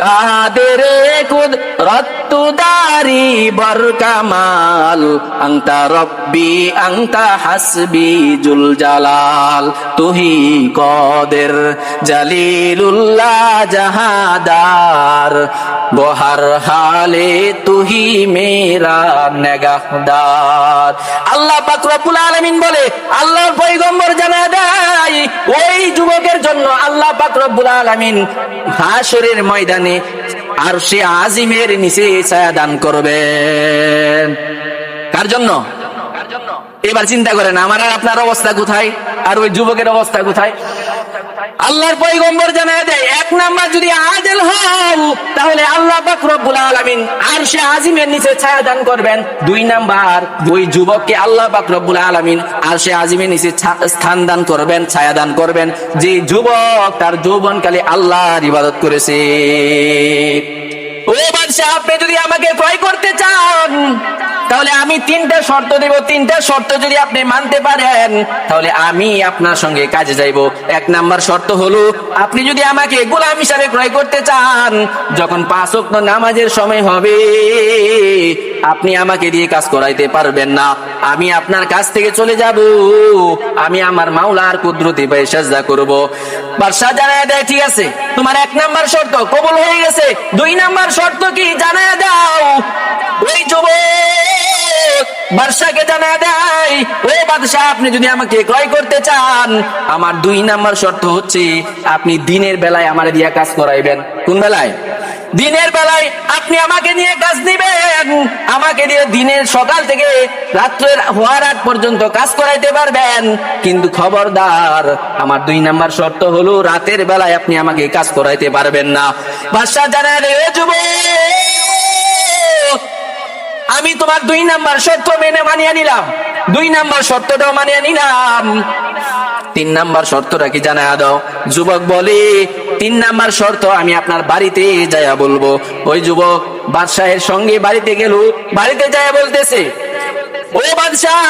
কাদের কুদরত দারি বরকামাল? আংতা রব্বি, আংতা হাসবি জুল জালাল তুহি কদের জালিলুল্লাহ জাহাদার। বহার হালে তুহি মেরা নেগাহদার। আল্লাহ পাক রব্বুল আলামিন বলে, আল্লাহর পয়গম্বর জানা দেয় ওই যুবকের জন্য আল্লাহ পাক রব্বুল আলামিন হাসরের ময়দানে আর সে আজিমের নিচে ছায়া দান করবেন। কার জন্য? এবার চিন্তা করেন, আমার আর আপনার অবস্থা কোথায়? আর ওই যুবকের অবস্থা কোথায়? আল্লাহর পয়গম্বর জানায় দেয়, এক নাম্বার যদি আদেল হও, তাহলে আল্লাহ আজিমের নিচে ছায়া দান করবেন। দুই নাম্বার যুবককে আল্লাহ আজিমের নিচে স্থান দান করবেন, ছায়া দান করবেন। যে যুবক তার যৌবনকালে আল্লাহর ইবাদত করেছে। ও বাদশাহ, আপনি যদি আমাকে ক্রয় করতে চান তাহলে আমি তিনটা শর্ত দেব, তিনটা শর্ত যদি আপনি মানতে পারেন, তাহলে আমি আপনার সঙ্গে কাজে যাইব। এক নাম্বার শর্ত হলো, আপনি যদি আমাকে গোলাম হিসাবে ক্রয় করতে চান, যখন পাঁচ নামাজের সময় হবে, আপনি আমাকে দিয়ে কাজ করাইতে পারবেন না। আমি আপনার কাছ থেকে চলে যাব, আমি আমার মাওলার কুদরতি পায়ে সাজদা করব। বাদশাহ জানায় দেয়, ঠিক আছে, তোমার এক নাম্বার শর্ত কবল হয়ে গেছে। দুই নাম্বার শর্ত কি? জানায় বাদশাকে জানায় দেয়, ও বাদশাহ, আপনি যদি আমাকে ক্রয় করতে চান, আমার দুই নাম্বার শর্ত হচ্ছে আপনি দিনের বেলায় আমার দিয়া কাজ করাইবেন। কোন বেলায়? দিনের বেলায় আপনি আমাকে নিয়ে কাজ দিবেন আমাকে দিয়ে দিনের সকাল থেকে রাত্রের হওয়ার আগ পর্যন্ত কাজ করাইতে পারবেন। কিন্তু খবরদার, আমার দুই নাম্বার শর্ত হলো রাতের বেলায় আপনি আমাকে কাজ করাইতে পারবেন না। বাদশাহ জানায় রে যুবক আমি তোমার দুই নাম্বার শর্ত মেনে মানিয়ে নিলাম। দুই নাম্বার শর্তটাও মানিয়ে নিলাম। তিন নাম্বার শর্তটা কি জানা দাও? যুবক বলে, তিন নাম্বার শর্ত আমি আপনার বাড়িতে যাইয়া বলব। ওই যুবক বাদশাহের সঙ্গে বাড়িতে গেল, বাড়িতে যাইয়া বলতেছে, ও বাদশাহ,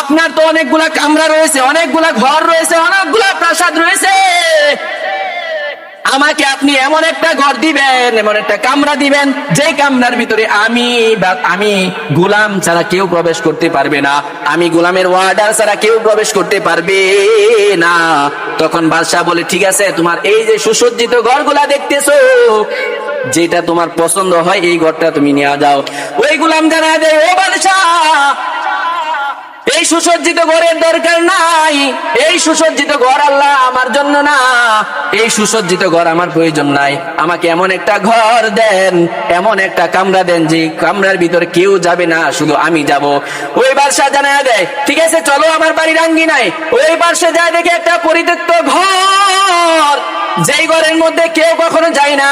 আপনার তো অনেকগুলা কামরা রয়েছে, অনেকগুলা ঘর রয়েছে, অনেকগুলা প্রাসাদ রয়েছে। আমাকে আপনি এমন একটা ঘর দিবেন, এমন একটা কামরা দিবেন যে কামরার ভিতরে আমি বা আমি গোলাম ছাড়া কেউ প্রবেশ করতে পারবে না, আমি গোলামের ওয়ার্ডার ছাড়া কেউ প্রবেশ করতে পারবে না। তখন বাদশাহ বলে, ঠিক আছে, তোমার এই যে সুসজ্জিত ঘরগুলা দেখতেছো, যেটা তোমার পছন্দ হয়, এই ঘরটা তুমি নিয়ে যাও। ওই গোলাম জানা দেয়, ও বাদশাহ এই সুসজ্জিত ঘরের দরকার নাই। এই সুসজ্জিত ঘর আল্লাহ আমার জন্য না। এই সুসজ্জিত ঘর আমার প্রয়োজন নাই। আমাকে এমন একটা ঘর দেন, এমন একটা কামরা দেন যে কামরার ভিতরে কেউ যাবে না, শুধু আমি যাব। ওই বাদশাহ জানায় দেয়। ঠিক আছে, চলো আমার বাড়ির আঙ্গি নাই ওই বাদশাহ যায় দেখে একটা পরিত্যক্ত ঘর। যেই ঘরের মধ্যে কেউ কখনো যায় না,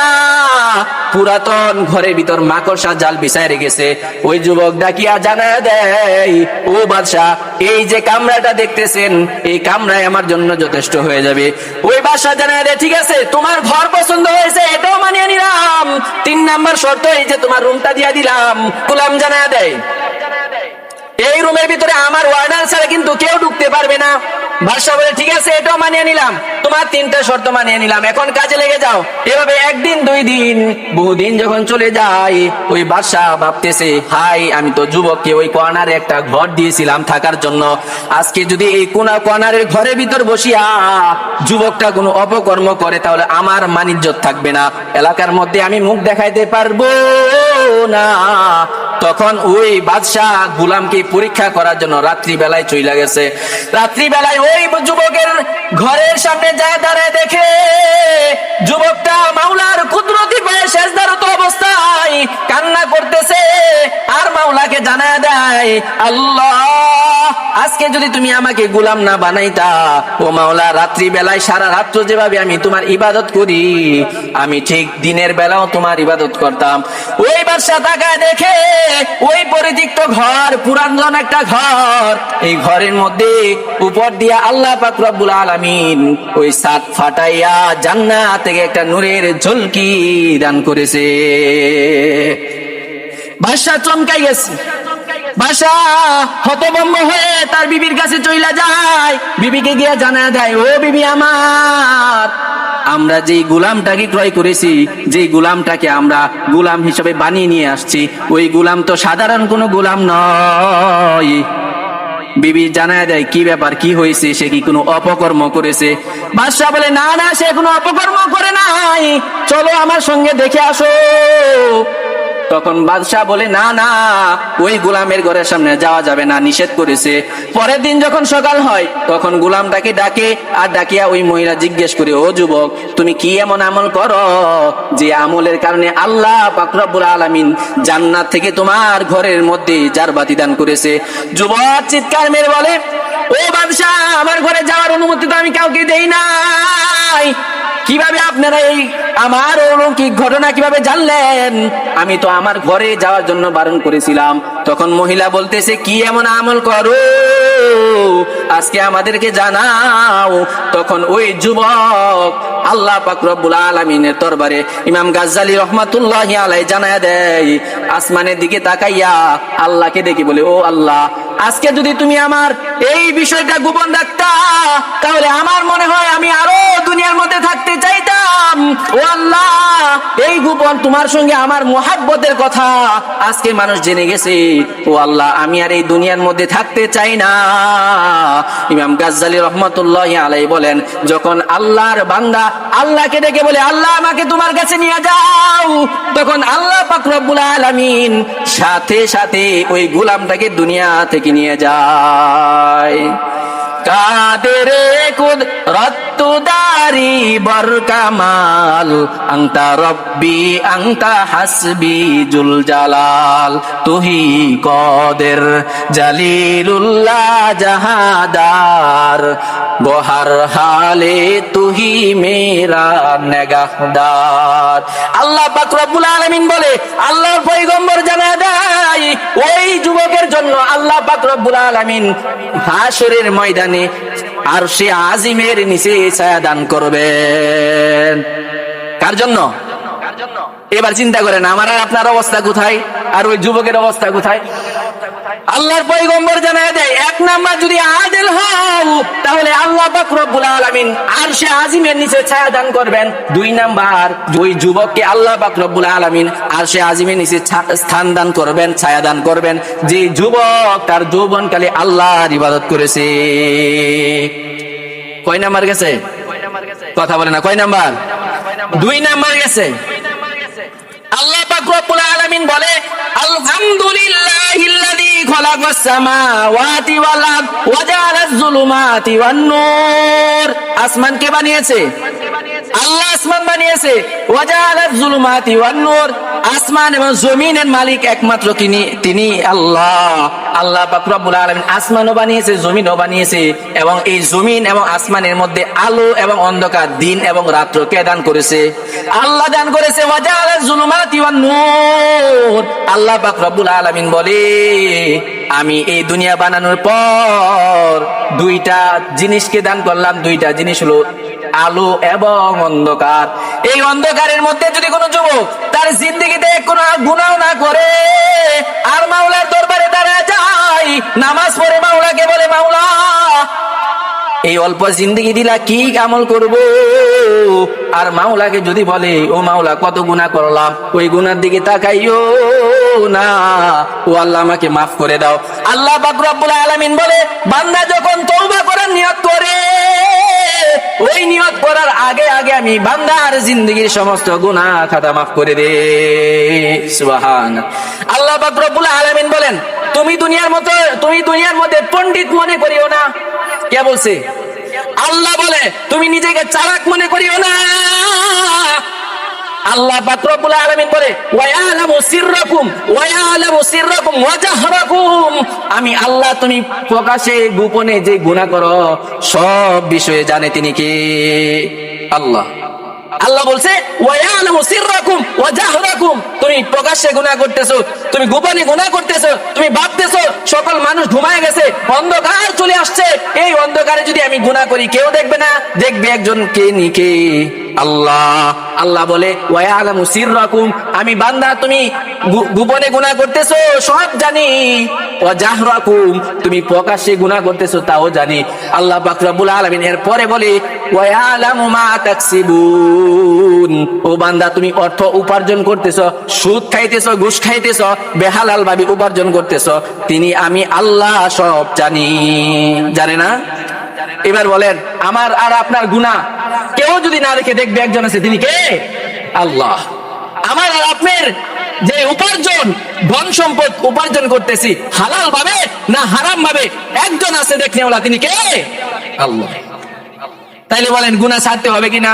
পুরাতন ঘরের ভিতর মাকড়সা জাল বিছায় রেখেছে। ওই যুবক ডাকিয়া জানা দেয়, ও বাদশাহ, এই যে কামরাটা দেখতেছেন, এই কামরায় আমার জন্য যথেষ্ট হয়ে যাবে। ওই বাদশাহ জানা দেয়, ঠিক আছে, তোমার ঘর পছন্দ হয়েছে, এটাও মানিয়ে নিলাম। তিন নাম্বার শর্ত এই যে তোমার রুমটা দিয়া দিলাম। গুলাম জানা দেয়, এই রুমের ভিতরে আমার ওয়ার্ডার ছাড়া কিন্তু কেউ ঢুকতে পারবে না। বাদশাহ বলে, ঠিক আছে, এটাও মানিয়ে নিলাম। তোমার তিনটা শর্ত মানিয়ে নিলাম। এখন কাজে লেগে যাও। এভাবে একদিন, দুই দিন বহুদিন যখন চলে যায় ওই বাদশাহ ভাবতেছে, হাই, আমি তো যুবককে ওই কর্নারে একটা ঘর দিয়েছিলাম থাকার জন্য। আজকে যদি এই কোনা কর্নারের ঘরের ভিতর বসিয়া যুবকটা কোনো অপকর্ম করে, তাহলে আমার মানিজ্যত থাকবে না। এলাকার মধ্যে আমি মুখ দেখাইতে পারব না। তখন ওই বাদশাহ গুলামকে পরীক্ষা করার জন্য রাত্রি বেলায় চইলা গেছে। রাত্রি বেলায় ওই যুবকের ঘরের সামনে যা দাঁড়ায় দেখে যুবকটা মাওলার কুদরতি পায়ে শেষদারত অবস্থায় কান্না করতেছে আর মাওলাকে জানায় দেয়, আল্লাহ আজকে যদি তুমি আমাকে গুলাম না বানাইতা, ও মাওলা রাত্রি বেলায় সারা রাত্র যেভাবে আমি তোমার ইবাদত করি, আমি ঠিক দিনের বেলাও তোমার ইবাদত করতাম। ওই বাদশা তাকায় দেখে ওই পরিতিক্ত ঘর পুরাতন একটা ঘর, এই ঘরের মধ্যে উপর দিয়া আল্লাহ পাক রব্বুল আলামিন ওই সাত ফাটাইয়া জান্নাত থেকে একটা নূরের ঝলকি দান করেছে। বাদশা চমকাই গেছে। বাসা হতভম্ব হয়ে তার বিবির কাছে চইলা যায়। বিবিকে গিয়ে জানা দেয়, ও বিবি আমার, আমরা যেই গুলামটাকে ক্রয় করেছি, যেই গুলামটাকে আমরা গুলাম হিসেবে বানিয়ে নিয়ে আসছি, ওই গুলাম তো সাধারণ কোনো গুলাম নয়। বিবি জানায় দেয়, কি ব্যাপার, কি হয়েছে? সে কি কোনো অপকর্ম করেছে? বাদশাহ বলে, না না, সে কোনো অপকর্ম করে নাই। চলো আমার সঙ্গে দেখে আসো। তখন বাদশাহ বলে, না না, ওই গোলামের ঘরের সামনে যাওয়া যাবে না, নিষেধ করেছে। পরের দিন যখন সকাল হয়, তখন গোলামটাকে ডাকে আর ডাকিয়া ওই মহিলা জিজ্ঞেস করে, ও যুবক, তুমি কি এমন আমল করো যে আমলের কারণে আল্লাহ পাকরাবুল আলামিন জান্নাত থেকে তোমার ঘরের মধ্যে যার বাতি দান করেছে? যুবক চিৎকার মেরে বলে, ও বাদশাহ, আমার ঘরে যাওয়ার অনুমতি তো আমি কাউকে দেই নাই। কীভাবে আপনারা এই আমার অলৌকিক ঘটনা কীভাবে জানলেন? আমি তো আমার ঘরে যাওয়ার জন্য বারণ করেছিলাম। তখন মহিলা বলতেছে, কি এমন আমল করো? আজকে আমাদেরকে জানাও। তখন ওই যুবক আল্লাহ পাক রব্বুল আলামিনের দরবারে ইমাম গাজ্জালি রহমাতুল্লাহ আলাই জানায় দেয়, আসমানের দিকে তাকাইয়া আল্লাহকে দেখি বলে, ও আল্লাহ আজকে যদি তুমি আমার এই বিষয়টা গোপন রাখতা, তাহলে আমার মনে হয় আমি আরও দুনিয়ার মধ্যে থাকতে চাইতাম। ও আল্লাহ, এই গোপন তোমার সঙ্গে আমার মোহাব্বতের কথা আজকে মানুষ জেনে গেছে। ও আল্লাহ, আমি আর এই দুনিয়ার মধ্যে থাকতে চাই না। ইমাম গাজ্জালি রহমতুল্লাহ আলাই বলেন, যখন আল্লাহর বান্দা আল্লাহকে ডেকে বলে, আল্লাহ, আমাকে তোমার কাছে নিয়ে যাও। তখন আল্লাহ পাক রব্বুল আলামিন সাথে সাথে ওই গোলামটাকে দুনিয়া থেকে নিয়ে যায়। কাদের কুদ রত্তুদারি বর কামাল আংতা রব্বি, আংতা হাসবি জুল জালাল তুহি কদের জালিলুল্লাহ জাহাদার। বহার হালে তুহি মেরা নেগাহদার আল্লাহ পাক আলামিন বলে, আল্লাহর পয়গম্বর জানা দেয় ওই যুবকের জন্য আল্লাহ পাক রব্বুল আলামিন হাসরের ময়দানে আর সে আজিমের নিচে ছায়া দান করবেন। কার জন্য কার জন্য? এবার চিন্তা করেন, আমার আর আপনার অবস্থা কোথায়? আর ওই যুবকের অবস্থা কোথায়? আল্লাহর পয়গম্বর জানায় দেয়, এক নাম্বার যদি আদেল হও, তাহলে আল্লাহ পাক রব্বুল আলামিন আর সে আজিমের নিচে ছায়া দান করবেন। দুই নাম্বার, ওই যুবককে আল্লাহ পাক রব্বুল আলামিন আর সে আজিমের নিচে স্থান দান করবেন, ছায়া দান করবেন। যে যুবক তার যৌবনকালে আল্লাহর ইবাদত করেছে। কয় নাম্বার গেছে? কথা বলে না, কয় নাম্বার? দুই নাম্বার গেছে। পাক রব্বুল আলামিন বলে, আলহামদুলিল্লাহিল্লাযী খালাকাস সামাওয়াতি ওয়াল আরদ ওয়া জাআলাজ ওয়ান নূর আসমানকে বানিয়েছে? আল্লাহ আসমান বানিয়েছে। আসমান এবং জমিনের মালিক একমাত্র তিনি তিনি আল্লাহ। আল্লাহ পাক রব্বুল আলামিন আসমানও বানিয়েছে, জমিনও বানিয়েছে এবং এই জমিন এবং আসমানের মধ্যে আলো এবং অন্ধকার দিন এবং রাত্র কে দান করেছে। আল্লাহ দান করেছে আল্লাহ পাক রব্বুল আলামিন বলে, আমি এই দুনিয়া বানানোর পর দুইটা জিনিসকে দান করলাম। দুইটা জিনিস হলো আলো এবং অন্ধকার। এই অন্ধকারের মধ্যে যদি কোনো যুবক তার জিন্দগিতে কোনো গুণাও না করে, আর মাওলার দরবারে দাঁড়া যায়, নামাজ পড়ে মাওলাকে বলে, মাওলা, এই অল্প জিন্দগি দিলা কি আমল করব? আর মাওলাকে যদি বলে, ও মাওলা, কত গুনাহ করলাম, ওই গুনার দিকে তাকাইও না। ও আল্লাহ, আমাকে মাফ করে দাও। আল্লাহ পাক রব্বুল আলামিন বলে, বান্দা যখন তওবা করার নিয়ত করে ওই নিয়ত করার আগে আগে আমি বান্দার জিন্দগির সমস্ত গুণা খাতা মাফ করে দে। সুবাহান। আল্লাহ রব্বুল আলামিন বলেন, তুমি দুনিয়ার মতো, তুমি দুনিয়ার মধ্যে পণ্ডিত মনে করিও না। কে বলছে? আল্লাহ বলে, তুমি নিজেকে চালাক মনে করিও না। আল্লাহ পাক রব্বুল আলামিন বলে, ওয়ায়ালামু সিররাকুম ওয়ায়ালামু সিররাকুম ওয়া আমি আল্লাহ তুমি প্রকাশে, গোপনে যে গুনাহ করো, সব বিষয়ে জানে তিনি কে? আল্লাহ। আল্লাহ বলছে তুমি প্রকাশ্যে গুনাহ করতেছো, তুমি গোপনে গুনাহ করতেছো, তুমি ভাবতেছো, সকল মানুষ ঘুমায় গেছে, অন্ধকার চলে আসছে। এই অন্ধকারে যদি আমি গুনাহ করি, কেউ দেখবে না? দেখবে একজন কে নি কে? আল্লাহ। আল্লাহ বলে আমি বান্দা, তুমি গোপনে গুনাহ করতেছো, সব জানি। ও জাহরাকুম তুমি প্রকাশ্যে গুনাহ করতেছো, তাও জানি। আল্লাহ পাক রব্বুল আলামিন এর পরে বলে ও বান্দা, তুমি অর্থ উপার্জন করতেছো, সুদ খাইতেছো, ঘুষ খাইতেছো বেহালাল ভাবে উপার্জন করতেছো। তিনি আমি আল্লাহ সব জানি। জানে না? এবার বলেন, আমার আর আপনার গুণা কেউ যদি না দেখে দেখবে একজন আছে, তিনি কে? আল্লাহ। আমার আর আপনার যে উপার্জন, ধন সম্পদ উপার্জন করতেছি, হালাল ভাবে না হারাম ভাবে, একজন আছে দেখ ওলা, তিনি কে? আল্লাহ। তাইলে বলেন গুণা সারতে হবে কিনা?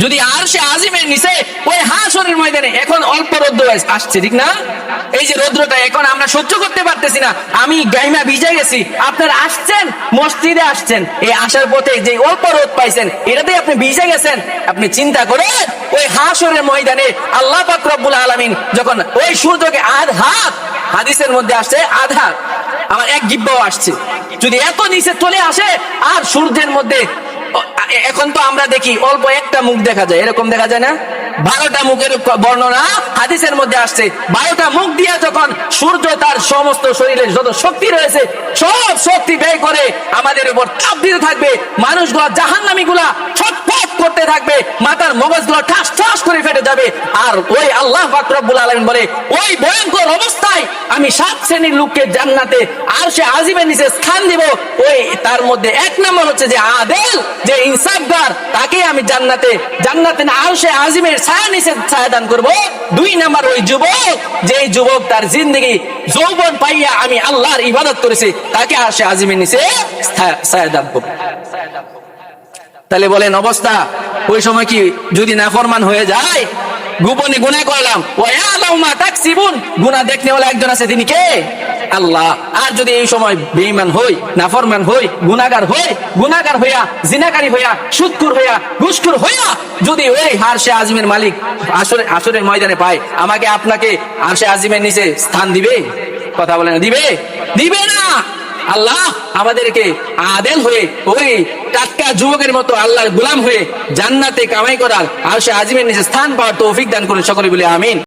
যদি আর সে আজিমের নিচে, ওই হাসনের ময়দানে এখন অল্প রৌদ্র আসছে, ঠিক না? এই যে রৌদ্রটা এখন আমরা সহ্য করতে পারতেছি না। আমি গাইমা ভিজে গেছি। আপনারা আসছেন, মসজিদে আসছেন। এই আসার পথে যে অল্প রোদ পাইছেন এটাতে আপনি ভিজে গেছেন। আপনি চিন্তা করে ওই হাসরের ময়দানে আল্লাহ পাক রব্বুল আলামিন যখন ওই সূর্যকে আধ হাত হাদিসের মধ্যে আসছে আধ, আমার এক গিব্বাও আসছে। যদি এত নিচে চলে আসে, আর সূর্যের মধ্যে এখন তো আমরা দেখি অল্প একটা মুখ দেখা যায়, এরকম দেখা যায় না? বারোটা মুখের বর্ণনা হাদিসের মধ্যে আসছে। বারোটা মুখ দিয়া যখন সূর্য তার সমস্ত শরীরের যত শক্তি রয়েছে, সব শক্তি ব্যয় করে আমাদের উপর তাপ দিতে থাকবে, মানুষগুলো জাহান্নামী গুলা ছটফট করতে থাকবে, মাথার মগজগুলো ঠাস ঠাস করে ফেটে যাবে। আর ওই আল্লাহ ফাকরবুল আলমিন বলে, ওই ভয়ঙ্কর আমি সাত শ্রেণির লোককে জান্নাতে আর সে আজিমের নিচে স্থান দিব। ওই তার মধ্যে এক নম্বর হচ্ছে যে আদেল, যে ইনসাফগার তাকে আমি জান্নাতে জান্নাতে না, আর সে আজিমের ছায়া নিচে ছায়া দান করব। দুই নম্বর ওই যুবক যে যুবক তার জিন্দগি যৌবন পাইয়া আমি আল্লাহর ইবাদত করেছি, তাকে আর সে আজিমের নিচে ছায়া দান করব। তাহলে বলেন অবস্থা, ওই সময় কি যদি নাফরমান হয়ে যায় গোপনে গুনাহ করলাম। গুনাহ দেখনে ওলা একজন আছে, তিনি কে? আল্লাহ। আর যদি এই সময় বেঈমান হই, নাফরমান হই, গুনাহগার হই, গুনাহগার হইয়া, জিনাকারী হইয়া সুদকুর হইয়া, ঘুষখোর হইয়া, যদি ওই হারশে আজিমের মালিক আসরে, আসরের ময়দানে পায়, আমাকে আপনাকে হারশে আজিমের নিচে স্থান দিবে? কথা বলে না, দিবে? দিবে না! আল্লাহ আমাদেরকে আদেল হয়ে ওই টাটকা যুবকের মতো আল্লাহর গুলাম হয়ে জান্নাতে কামাই করার আর সে আজিমের নিচে স্থান পাওয়ার তৌফিক দান করে সকলে বলে আমিন।